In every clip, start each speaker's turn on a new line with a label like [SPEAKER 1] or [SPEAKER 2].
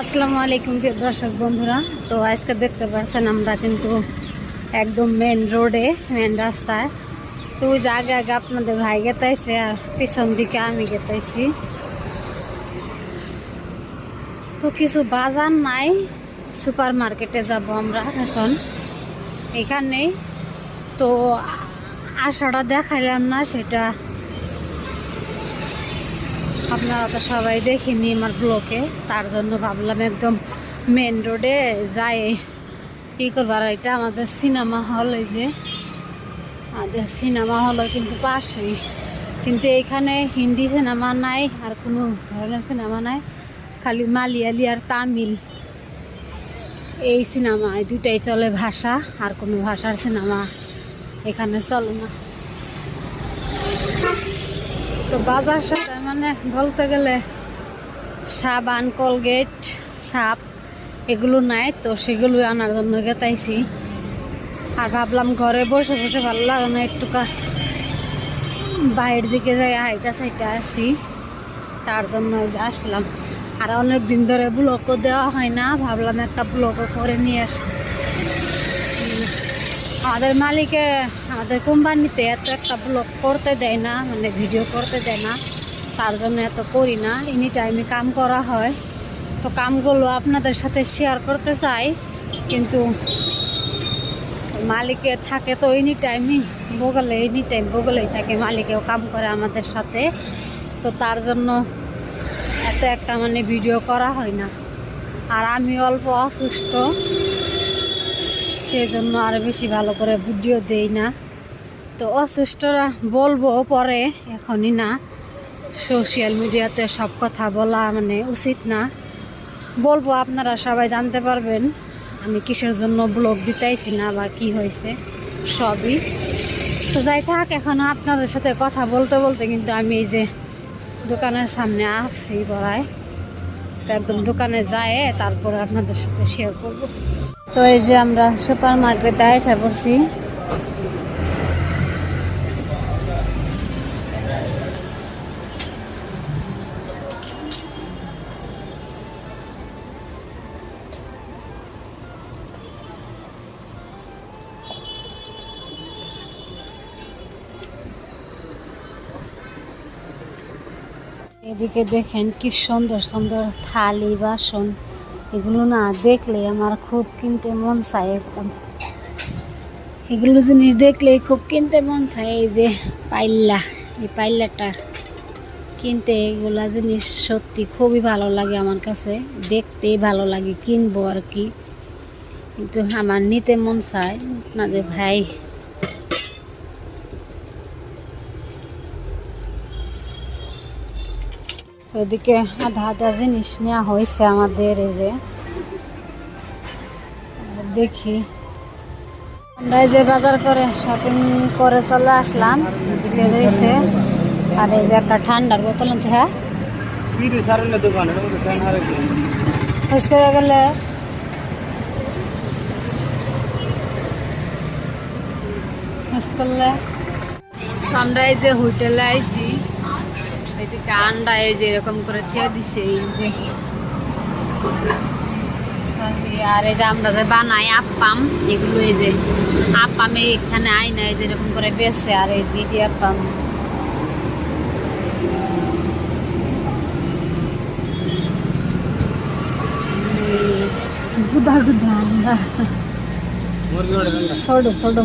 [SPEAKER 1] আসসালামু আলাইকুম প্রিয় দর্শক বন্ধুরা। তো আজকে দেখতে পাচ্ছেন আমরা কিন্তু একদম মেন রোডে মেন রাস্তায়। তো ওই যে আগে আগে আপনাদের ভাই গেতাইছে আর পিছন দিকে আমি গেতাইছি। তো কিছু বাজার নাই সুপার মার্কেটে যাব আমরা এখন। এখানে তো আশাটা দেখাইলাম না, সেটা আপনারা তো সবাই দেখিনি আমার ব্লকে তার জন্য ভাবলাম একদম মেন রোডে যাই। কি করবার, এটা আমাদের সিনেমা হল এই যে। আমাদের সিনেমা হল কিন্তু পাশেই। কিন্তু এখানে হিন্দি সিনেমা নাই, আর কোনো ধরনের সিনেমা নাই। খালি মালিয়ালি আর তামিল। এই সিনেমা, এই দুটাই চলে ভাষা, আর কোনো ভাষার সিনেমা এখানে চলে না। তো বাজার সাথে মানে বলতে গেলে সাবান, কলগেট, সাপ, এগুলো নাই, তো সেগুলো আনার জন্য গেতাইছি। আর ভাবলাম ঘরে বসে বসে ভালো লাগে না, একটু বাইরের দিকে যাই হাইটা সাইটা আসি। তার জন্য আসলাম। আর অনেক দিন ধরে ব্লকও দেওয়া হয় না, ভাবলাম একটা ব্লকও করে নিয়ে আসি। আমাদের মালিকে, আমাদের কোম্পানিতে এত একটা ব্লগ করতে দেয় না মানে ভিডিও করতে দেয় না, তার জন্য এত করি না। এনি টাইমে কাম করা হয়। তো কামগুলো আপনাদের সাথে শেয়ার করতে চাই, কিন্তু মালিকে থাকে তো এনি টাইমই বগলে এনি টাইম বগলেই থাকে, মালিকেও কাম করে আমাদের সাথে। তো তার জন্য এত একটা মানে ভিডিও করা হয় না। আর আমি অল্প অসুস্থ সেই জন্য আর বেশি ভালো করে ভিডিও দেই না। তো অসুস্থরা বলব পরে, এখনই না। সোশ্যাল মিডিয়াতে সব কথা বলা মানে উচিত না। বলব আপনারা সবাই জানতে পারবেন, আমি কিসের জন্য ব্লগ দিতেইছি না বা কি হয়েছে, সবই। তো যাই থাক, এখন আপনাদের সাথে কথা বলতে বলতে কিন্তু আমি এই যে দোকানের সামনে আসছি বড়ায় তো একদম দোকানে যায় তারপরে আপনাদের সাথে শেয়ার করব। তো এই যে আমরা সুপার মার্কেটে এসে পড়ছি এদিকে দেখেন কি সুন্দর সুন্দর থালি, বাসন, এগুলো না দেখলে আমার খুব কিনতে মন চায় একদম। এগুলো জিনিস দেখলে খুব কিনতে মন চায়, এই যে পাইল্লা, এই পাইল্লাটা কিনতে এগুলা জিনিস সত্যি খুবই ভালো লাগে আমার কাছে। দেখতেই ভালো লাগে, কিনবো আর কি। কিন্তু আমার নিতে মন চায় আপনাদের ভাই তো এদিকে আধা আধা জিনিস নেওয়া হয়েছে আমাদের এই যে। দেখি। আমরা এই যে বাজার করে শপিং করে চলে আসলাম এদিকে রয়েছে। আর এই যে একটা ঠান্ডার বোতল আছে হ্যাঁ? শেষ করে গেলে। শেষ করলে। আমরা এই যে হোটেলে আইছি এদিকে আন্ডা এই যে এরকম করে থিয়ে দিছে এই যে। আর এই যে আমরা যে বানাই আপ্পাম এগুলো এই যে আপ্পামে এখানে আই না এই যে এরকম করে বেছে আর এই যে আপ্পাম। গুদা গুদা আন্ডা।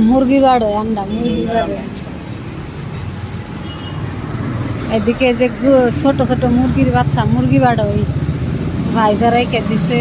[SPEAKER 2] মুরগি
[SPEAKER 1] বাড়ে আন্ডা মুরগি বাড়ে এদিকে যে ছোট ছোট মুরগির বাচ্চা মুরগি বাড়ই। ভাইজারাই কে দিছে